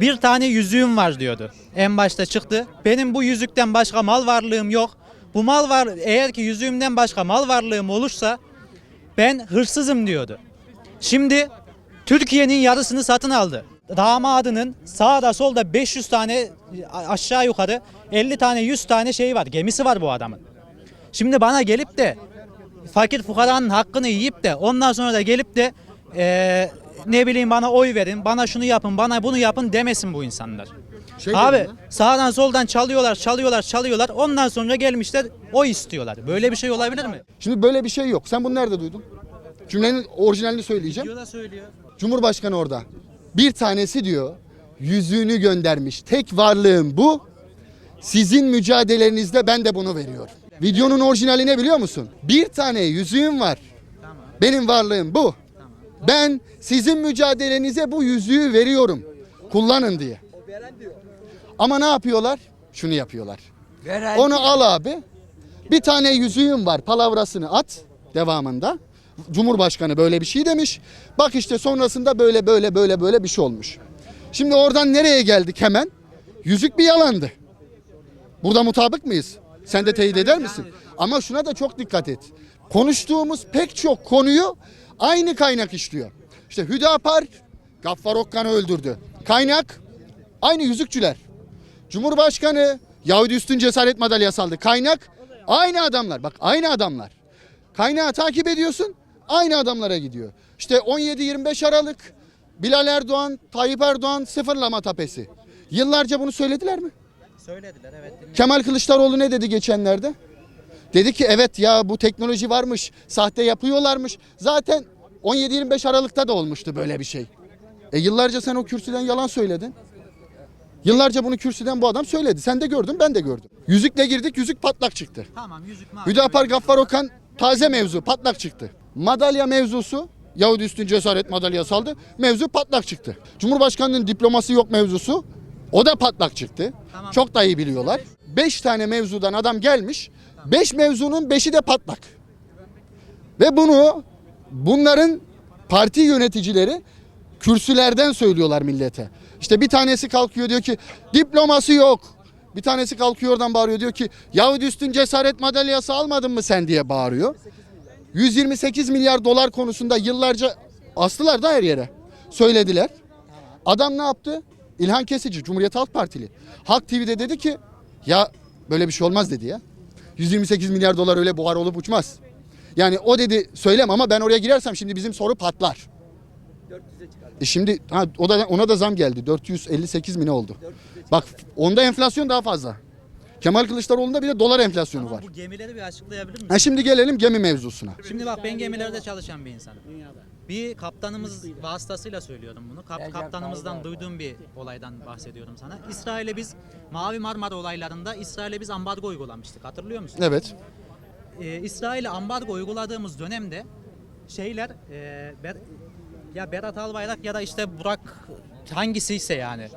Bir tane yüzüğüm var diyordu. En başta çıktı. Benim bu yüzükten başka mal varlığım yok. Bu mal var eğer ki yüzüğümden başka mal varlığım olursa ben hırsızım diyordu. Şimdi Türkiye'nin yarısını satın aldı. Damadının sağda solda 500 tane aşağı yukarı 50 tane 100 tane şeyi var. Gemisi var bu adamın. Şimdi bana gelip de fakir fukaranın hakkını yiyip de ondan sonra da gelip de eee, ne bileyim bana oy verin, bana şunu yapın, bana bunu yapın demesin bu insanlar. Şey Abi sağdan soldan çalıyorlar, çalıyorlar, çalıyorlar. Ondan sonra gelmişler oy istiyorlar. Böyle bir şey olabilir mi? Şimdi böyle bir şey yok. Sen bunu nerede duydun? Cümlenin orijinalini söyleyeceğim. Videoda söylüyor. Cumhurbaşkanı orada. Bir tanesi diyor yüzüğünü göndermiş. Tek varlığım bu. Sizin mücadelenizde ben de bunu veriyorum. Videonun orijinali ne biliyor musun? Bir tane yüzüğüm var. Benim varlığım bu. Ben sizin mücadelenize bu yüzüğü veriyorum. Kullanın diye. Ama ne yapıyorlar? Şunu yapıyorlar. Onu al abi. Bir tane yüzüğüm var palavrasını at devamında. Cumhurbaşkanı böyle bir şey demiş. Bak işte sonrasında böyle böyle böyle böyle bir şey olmuş. Şimdi oradan nereye geldik hemen? Yüzük bir yalandı. Burada mutabık mıyız? Sen de teyit eder misin? Ama şuna da çok dikkat et. Konuştuğumuz pek çok konuyu aynı kaynak işliyor. İşte Hüdapar Gaffar Okkan'ı öldürdü. Kaynak aynı yüzükçüler. Cumhurbaşkanı Yahudi Üstün Cesaret Madalyası aldı. Kaynak aynı adamlar. Bak aynı adamlar. Kaynağı takip ediyorsun aynı adamlara gidiyor. İşte 17-25 Aralık Bilal Erdoğan, Tayyip Erdoğan sıfırlama tapesi. Yıllarca bunu söylediler mi? Söylediler evet. Kemal Kılıçdaroğlu ne dedi geçenlerde? Dedi ki evet ya bu teknoloji varmış, sahte yapıyorlarmış. Zaten 17-25 Aralık'ta da olmuştu böyle bir şey. E yıllarca sen o kürsüden yalan söyledin. Yıllarca bunu kürsüden bu adam söyledi. Sen de gördün, ben de gördüm. Yüzükle girdik, yüzük patlak çıktı. Tamam yüzük mavi. Hüdapar Gaffar Okan taze mevzu, patlak çıktı. Madalya mevzusu, Yahudi Üstün Cesaret Madalyası aldı. Mevzu patlak çıktı. Cumhurbaşkanının diploması yok mevzusu, o da patlak çıktı. Tamam. Çok da iyi biliyorlar. Beş tane mevzudan adam gelmiş. Beş mevzunun beşi de patlak. Ve bunu bunların parti yöneticileri kürsülerden söylüyorlar millete. İşte bir tanesi kalkıyor diyor ki diploması yok. Bir tanesi kalkıyor oradan bağırıyor diyor ki Yahudi Üstün Cesaret Madalyası almadın mı sen diye bağırıyor. 128 milyar dolar konusunda yıllarca astılar da her yere. Söylediler. Adam ne yaptı? İlhan Kesici, Cumhuriyet Halk Partili. Halk TV'de dedi ki ya böyle bir şey olmaz dedi ya. 128 milyar dolar öyle buhar olup uçmaz. Yani o dedi söylem ama ben oraya girersem şimdi bizim soru patlar. E şimdi ha, o da ona da zam geldi. 458 mi ne oldu? Bak onda enflasyon daha fazla. Kemal Kılıçdaroğlu'nda bir de dolar enflasyonu Ama var. bu gemileri bir açıklayabilir misin? Ha şimdi gelelim gemi mevzusuna. Şimdi bak ben gemilerde çalışan bir insanım. Bir kaptanımız vasıtasıyla söylüyorum bunu. Kap, kaptanımızdan duyduğum bir olaydan bahsediyorum sana. İsrail'e biz Mavi Marmara olaylarında İsrail'e biz ambargo uygulamıştık. Hatırlıyor musun? Evet. Ee, İsrail'e ambargo uyguladığımız dönemde şeyler e, Ber- ya Berat Albayrak ya da işte Burak hangisiyse yani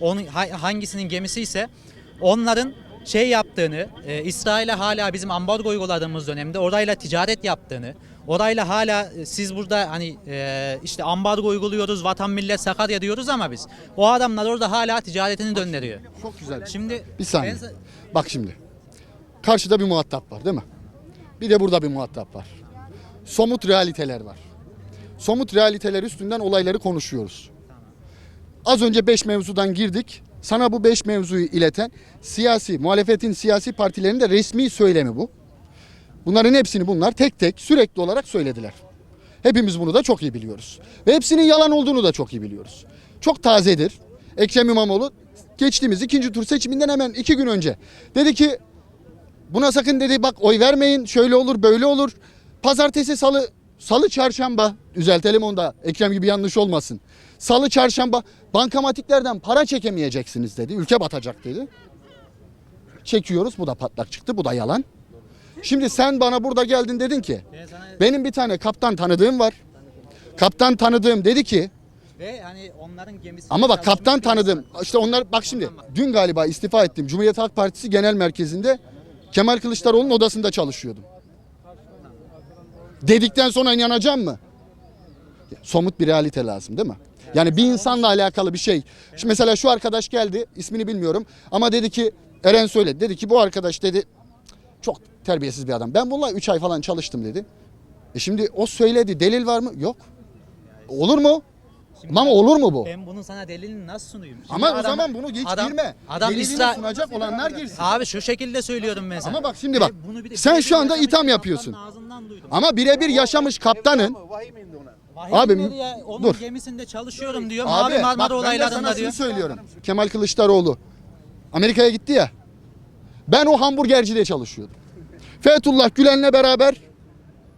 onun ha- hangisinin gemisi ise onların şey yaptığını, e, İsrail'e hala bizim ambargo uyguladığımız dönemde orayla ticaret yaptığını, orayla hala e, siz burada hani e, işte ambargo uyguluyoruz, vatan millet Sakarya diyoruz ama biz o adamlar orada hala ticaretini döndürüyor. Çok güzel. Şimdi Bir saniye. ben- Bak şimdi. Karşıda bir muhatap var değil mi? Bir de burada bir muhatap var. Somut realiteler var. Somut realiteler üstünden olayları konuşuyoruz. Az önce 5 mevzudan girdik. Sana bu 5 mevzuyu ileten siyasi, muhalefetin siyasi partilerinin de resmi söylemi bu. Bunların hepsini bunlar tek tek sürekli olarak söylediler. Hepimiz bunu da çok iyi biliyoruz. Ve hepsinin yalan olduğunu da çok iyi biliyoruz. Çok tazedir. Ekrem İmamoğlu geçtiğimiz ikinci tur seçiminden hemen iki gün önce dedi ki buna sakın dedi bak oy vermeyin şöyle olur böyle olur. Pazartesi salı salı çarşamba düzeltelim onu da Ekrem gibi yanlış olmasın. Salı çarşamba bankamatiklerden para çekemeyeceksiniz dedi. Ülke batacak dedi. Çekiyoruz bu da patlak çıktı bu da yalan. Şimdi sen bana burada geldin dedin ki benim bir tane kaptan tanıdığım var. Kaptan tanıdığım dedi ki ve hani onların gemisi ama bak kaptan tanıdım. İşte onlar bak şimdi dün galiba istifa ettim. Cumhuriyet Halk Partisi Genel Merkezi'nde Kemal Kılıçdaroğlu'nun odasında çalışıyordum. Dedikten sonra inanacağım mı? Somut bir realite lazım değil mi? Yani bir insanla alakalı bir şey. Şimdi mesela şu arkadaş geldi, ismini bilmiyorum ama dedi ki Eren söyledi. Dedi ki bu arkadaş dedi çok terbiyesiz bir adam. Ben bununla 3 ay falan çalıştım dedi. E şimdi o söyledi. Delil var mı? Yok. Olur mu? Ama olur mu bu? Ben bunun sana delilini nasıl sunayım? Şimdi Ama o adam- zaman bunu geç adam- girme. Adam Delilini İsra... sunacak olanlar girsin. Abi şu şekilde söylüyorum ben sana. Ama bak şimdi bak. E, bunu bir de- Sen şu anda itham yapıyorsun. kaptanın ağzından duydum. Ama birebir yaşamış kaptanın Vahiy Abi, ya, onun dur. gemisinde çalışıyorum diyor. Abi, Mavi bak Marmara sana olaylarında diyor. söylüyorum. Kemal Kılıçdaroğlu Amerika'ya gitti ya. Ben o hamburgercide çalışıyordum. Fethullah Gülen'le beraber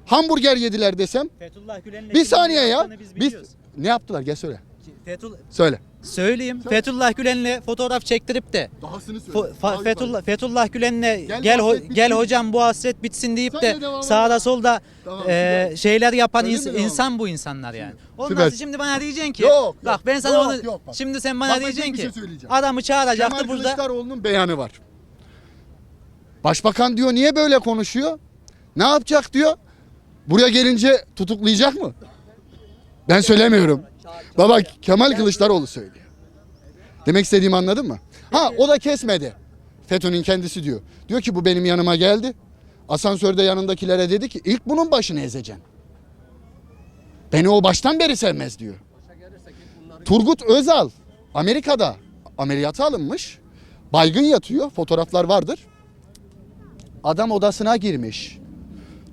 hamburger yediler desem. Fethullah Gülen'le Bir saniye ya. Biz, Biz ne yaptılar? Gel söyle. Fethullah Söyle. söyleyeyim. Fethullah Gülen'le fotoğraf çektirip de Dahasını Fo- Fa- Fethullah Fethullah Gülen'le Gel gel ho- gel hocam bu hasret bitsin deyip Sen de de sağda solda Tamam, e, şeyler yapan ins- devam insan bu insanlar yani. Ondan Süper. sonra şimdi bana diyeceksin ki Yok, bak ben sana yok, onu yok bak. şimdi sen bana Bak diyeceksin şey ki söyleyeceğim. adamı çağıracaktı Kemal burada. Kılıçdaroğlu'nun beyanı var. Başbakan diyor niye böyle konuşuyor? Ne yapacak diyor. Buraya gelince tutuklayacak mı? Ben söylemiyorum. Baba Kemal Kılıçdaroğlu söylüyor. Demek istediğimi anladın mı? Ha o da kesmedi. FETÖ'nün kendisi diyor. Diyor ki bu benim yanıma geldi. Asansörde yanındakilere dedi ki ilk bunun başını ezeceksin. Beni o baştan beri sevmez diyor. Turgut Özal Amerika'da ameliyata alınmış. Baygın yatıyor. Fotoğraflar vardır. Adam odasına girmiş.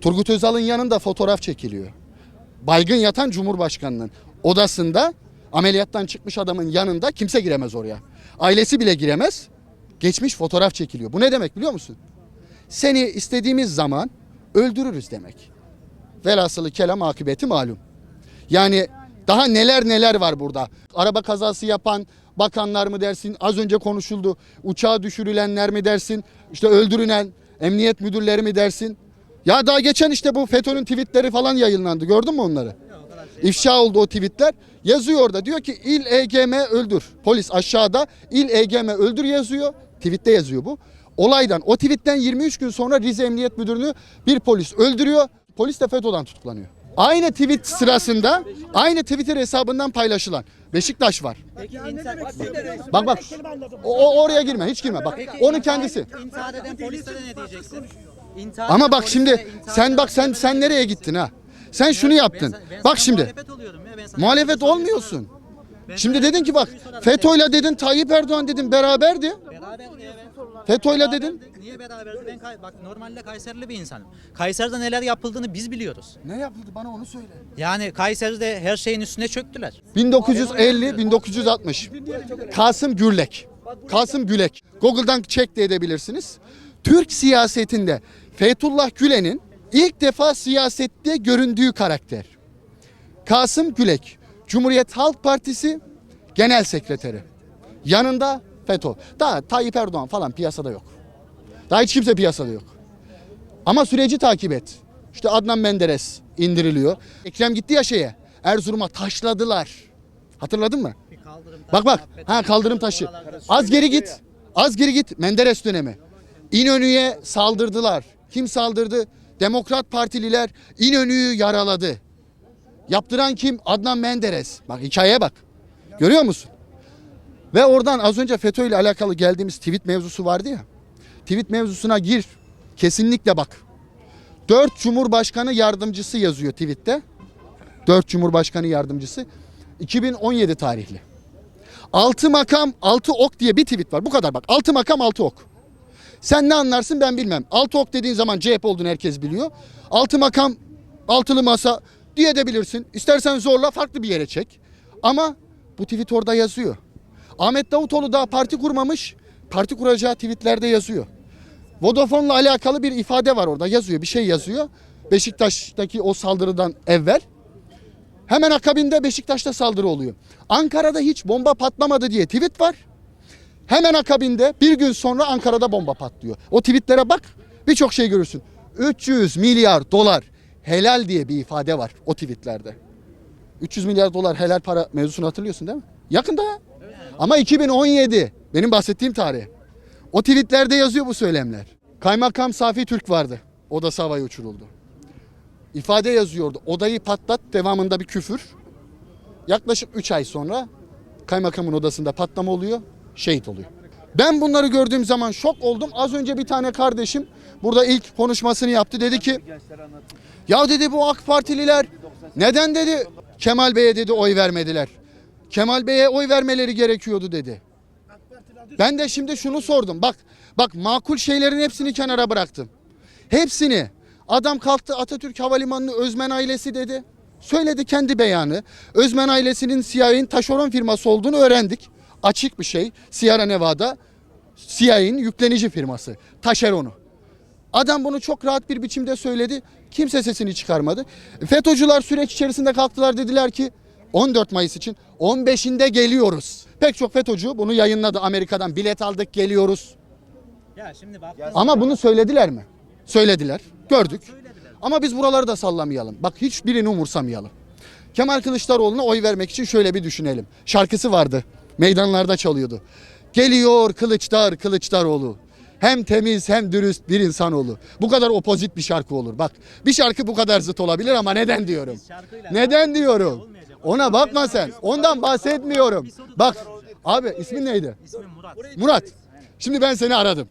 Turgut Özal'ın yanında fotoğraf çekiliyor. Baygın yatan Cumhurbaşkanı'nın odasında ameliyattan çıkmış adamın yanında kimse giremez oraya. Ailesi bile giremez. Geçmiş fotoğraf çekiliyor. Bu ne demek biliyor musun? Seni istediğimiz zaman öldürürüz demek. Velhasılı kelam akıbeti malum. Yani daha neler neler var burada. Araba kazası yapan bakanlar mı dersin? Az önce konuşuldu. Uçağa düşürülenler mi dersin? İşte öldürülen emniyet müdürleri mi dersin? Ya daha geçen işte bu FETÖ'nün tweetleri falan yayınlandı. Gördün mü onları? İfşa oldu o tweetler. Yazıyor orada. Diyor ki il EGM öldür. Polis aşağıda il EGM öldür yazıyor. Tweette yazıyor bu. Olaydan o tweetten 23 gün sonra Rize Emniyet Müdürünü bir polis öldürüyor. Polis de FETÖ'den tutuklanıyor. Aynı tweet sırasında aynı Twitter hesabından paylaşılan Beşiktaş var. Peki Bak bak. O, o- oraya girme. Hiç girme. Bak. Onun kendisi. intihar eden polislere ne diyeceksin? İntihar Ama bak şimdi sen bak sen sen ne nereye gittin ha? Sen şunu Ben yaptın. sana- ben Bak şimdi. Muhalefet ya. Ben Muhalefet soruyu olmuyorsun. Ben Şimdi sana dedin ki bak sorarım. FETÖ'yle dedin Tayyip Erdoğan dedin beraberdi. Beraber niye ben? FETÖ'yle Beraberdi. dedin. Niye beraberdi? Ben Kay- bak normalde Kayserili bir insanım. Kayseri'de neler yapıldığını biz biliyoruz. Ne yapıldı bana onu söyle. Yani Kayseri'de her şeyin üstüne çöktüler. 1950 1960 Kasım Gürlek. Kasım Gülek. Google'dan check de edebilirsiniz. Türk siyasetinde Fethullah Gülen'in ilk defa siyasette göründüğü karakter. Kasım Gülek. Cumhuriyet Halk Partisi Genel Sekreteri. Yanında FETÖ. Daha Tayyip Erdoğan falan piyasada yok. Daha hiç kimse piyasada yok. Ama süreci takip et. İşte Adnan Menderes indiriliyor. Ekrem gitti ya şeye. Erzurum'a taşladılar. Hatırladın mı? Bir kaldırım Bak bak. Ha kaldırım taşı. Az geri git. Az geri git. Menderes dönemi. İnönü'ye saldırdılar. Kim saldırdı? Demokrat Partililer İnönü'yü yaraladı. Yaptıran kim? Adnan Menderes. Bak hikayeye bak. Görüyor musun? Ve oradan az önce FETÖ ile alakalı geldiğimiz tweet mevzusu vardı ya. Tweet mevzusuna gir. Kesinlikle bak. 4 Cumhurbaşkanı yardımcısı yazıyor tweette. 4 Cumhurbaşkanı yardımcısı. 2017 tarihli. 6 makam 6 ok diye bir tweet var. Bu kadar bak. 6 makam 6 ok. Sen ne anlarsın ben bilmem. 6 ok dediğin zaman CHP olduğunu herkes biliyor. 6 makam altılı masa diye de bilirsin. İstersen zorla farklı bir yere çek. Ama bu tweet orada yazıyor. Ahmet Davutoğlu daha parti kurmamış. Parti kuracağı tweetlerde yazıyor. Vodafone'la alakalı bir ifade var orada yazıyor. Bir şey yazıyor. Beşiktaş'taki o saldırıdan evvel. Hemen akabinde Beşiktaş'ta saldırı oluyor. Ankara'da hiç bomba patlamadı diye tweet var. Hemen akabinde bir gün sonra Ankara'da bomba patlıyor. O tweetlere bak birçok şey görürsün. 300 milyar dolar helal diye bir ifade var o tweetlerde. 300 milyar dolar helal para mevzusunu hatırlıyorsun değil mi? Yakında ya. Ama 2017 benim bahsettiğim tarih. O tweetlerde yazıyor bu söylemler. Kaymakam Safi Türk vardı. Odası havaya uçuruldu. İfade yazıyordu. Odayı patlat devamında bir küfür. yaklaşık 3 ay sonra kaymakamın odasında patlama oluyor, şehit oluyor. Ben bunları gördüğüm zaman şok oldum. Az önce bir tane kardeşim burada ilk konuşmasını yaptı. Dedi ki ya dedi bu AK Partililer neden dedi Kemal Bey'e dedi oy vermediler. Kemal Bey'e oy vermeleri gerekiyordu dedi. Ben de şimdi şunu sordum. Bak bak makul şeylerin hepsini kenara bıraktım. Hepsini. Adam kalktı Atatürk Havalimanı'nı Özmen ailesi dedi. Söyledi kendi beyanı. Özmen ailesinin CIA'nin taşeron firması olduğunu öğrendik. Açık bir şey. Sierra Nevada CIA'nin yüklenici firması. Taşeronu. Adam bunu çok rahat bir biçimde söyledi. Kimse sesini çıkarmadı. FETÖ'cüler süreç içerisinde kalktılar dediler ki 14 Mayıs için 15'inde geliyoruz. Pek çok FETÖ'cü bunu yayınladı Amerika'dan. Bilet aldık geliyoruz. Ya şimdi bak. Ama bunu söylediler mi? Söylediler. Gördük. Ama biz buraları da sallamayalım. Bak hiçbirini umursamayalım. Kemal Kılıçdaroğlu'na oy vermek için şöyle bir düşünelim. Şarkısı vardı. Meydanlarda çalıyordu. Geliyor Kılıçdar Kılıçdaroğlu. Hem temiz hem dürüst bir insanoğlu. Bu kadar opozit bir şarkı olur. Bak bir şarkı bu kadar zıt olabilir ama neden diyorum? Neden diyorum? Ona bakma sen. Ondan bahsetmiyorum. Bak abi ismin neydi? Murat. Murat. Şimdi ben seni aradım.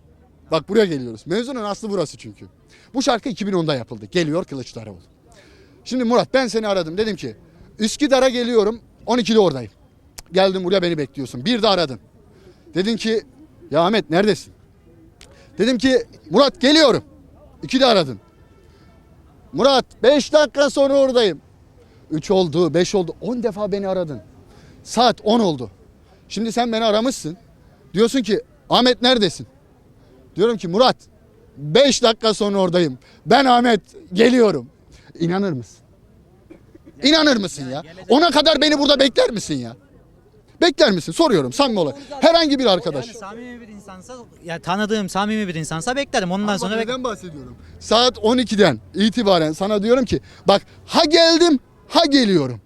Bak buraya geliyoruz. Mevzunun aslı burası çünkü. Bu şarkı 2010'da yapıldı. Geliyor Kılıçdaroğlu. Şimdi Murat ben seni aradım. Dedim ki Üsküdar'a geliyorum. 12'de oradayım. Geldin buraya beni bekliyorsun. Bir de aradın. Dedin ki ya Ahmet neredesin? Dedim ki Murat geliyorum. İki de aradın. Murat 5 dakika sonra oradayım. 3 oldu, 5 oldu. 10 defa beni aradın. Saat 10 oldu. Şimdi sen beni aramışsın. Diyorsun ki Ahmet neredesin? Diyorum ki Murat 5 dakika sonra oradayım. Ben Ahmet geliyorum. İnanır mısın? İnanır mısın ya? Ona kadar beni burada bekler misin ya? Bekler misin? Soruyorum samimi olarak. Herhangi bir arkadaş. Yani samimi bir insansa, ya tanıdığım samimi bir insansa beklerim. Ondan sonra Bak bek- neden bahsediyorum? Saat 12'den itibaren sana diyorum ki bak ha geldim ha geliyorum.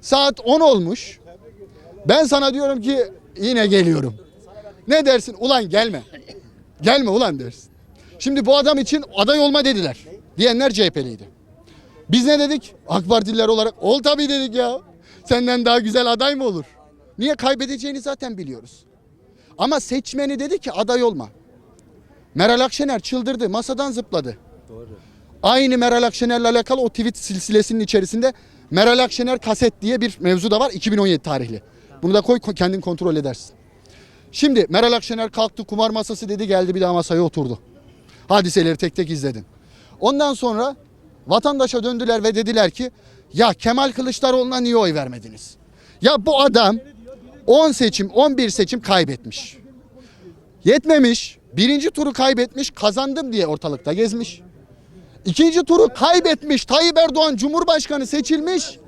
Saat 10 olmuş. Ben sana diyorum ki yine geliyorum. Ne dersin? Ulan gelme. Gelme ulan dersin. Şimdi bu adam için aday olma dediler. Diyenler CHP'liydi. Biz ne dedik? AK Partililer olarak ol tabii dedik ya. Senden daha güzel aday mı olur? Niye kaybedeceğini zaten biliyoruz. Ama seçmeni dedi ki aday olma. Meral Akşener çıldırdı. Masadan zıpladı. Aynı Meral Akşener'le alakalı o tweet silsilesinin içerisinde Meral Akşener kaset diye bir mevzu da var 2017 tarihli. Bunu da koy kendin kontrol edersin. Şimdi Meral Akşener kalktı kumar masası dedi geldi bir daha masaya oturdu. Hadiseleri tek tek izledin. Ondan sonra vatandaşa döndüler ve dediler ki ya Kemal Kılıçdaroğlu'na niye oy vermediniz? Ya bu adam 10 seçim 11 seçim kaybetmiş. Yetmemiş. Birinci turu kaybetmiş kazandım diye ortalıkta gezmiş. İkinci turu kaybetmiş. Tayyip Erdoğan Cumhurbaşkanı seçilmiş.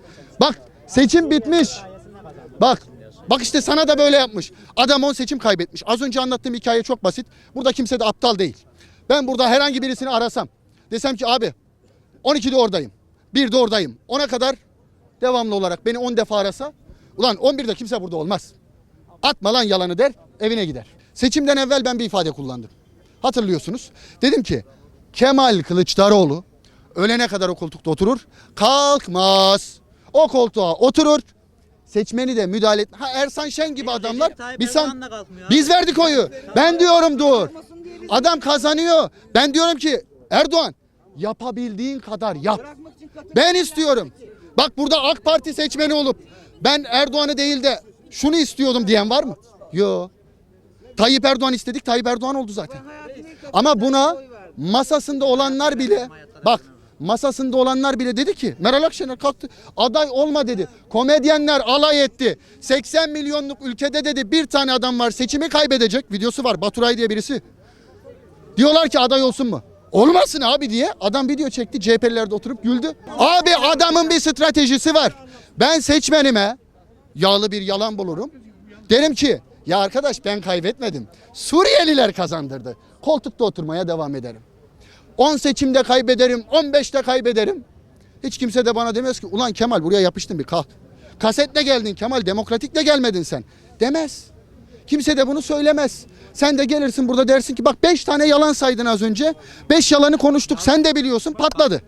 Bak seçim bitmiş. Bak. Bak işte sana da böyle yapmış. Adam 10 seçim kaybetmiş. Az önce anlattığım hikaye çok basit. Burada kimse de aptal değil. Ben burada herhangi birisini arasam. Desem ki abi 12'de oradayım. 1'de oradayım. 10'a kadar devamlı olarak beni 10 defa arasa. Ulan 11'de kimse burada olmaz. Atma lan yalanı der evine gider. Seçimden evvel ben bir ifade kullandım. Hatırlıyorsunuz. Dedim ki Kemal Kılıçdaroğlu ölene kadar o koltukta oturur. Kalkmaz. O koltuğa oturur. Seçmeni de müdahale et. Ha Ersan Şen gibi adamlar. Biz, kalkmıyor. biz verdik oyu. Ben diyorum dur. Adam kazanıyor. Ben diyorum ki Erdoğan yapabildiğin kadar yap. Ben istiyorum. Bak burada AK Parti seçmeni olup ben Erdoğan'ı değil de şunu istiyordum diyen var mı? Yok. Tayyip Erdoğan istedik. Tayyip Erdoğan oldu zaten. Ama buna masasında olanlar bile bak masasında olanlar bile dedi ki Meral Akşener kalktı aday olma dedi. Komedyenler alay etti. 80 milyonluk ülkede dedi bir tane adam var seçimi kaybedecek. Videosu var Baturay diye birisi. Diyorlar ki aday olsun mu? Olmasın abi diye adam video çekti CHP'lilerde oturup güldü. Abi adamın bir stratejisi var. Ben seçmenime yağlı bir yalan bulurum. Derim ki ya arkadaş ben kaybetmedim. Suriyeliler kazandırdı. Koltukta oturmaya devam ederim. 10 seçimde kaybederim, 15'te kaybederim. Hiç kimse de bana demez ki ulan Kemal buraya yapıştın bir kalk. Kasetle geldin Kemal demokratikle gelmedin sen. Demez. Kimse de bunu söylemez. Sen de gelirsin burada dersin ki bak 5 tane yalan saydın az önce. 5 yalanı konuştuk sen de biliyorsun patladı.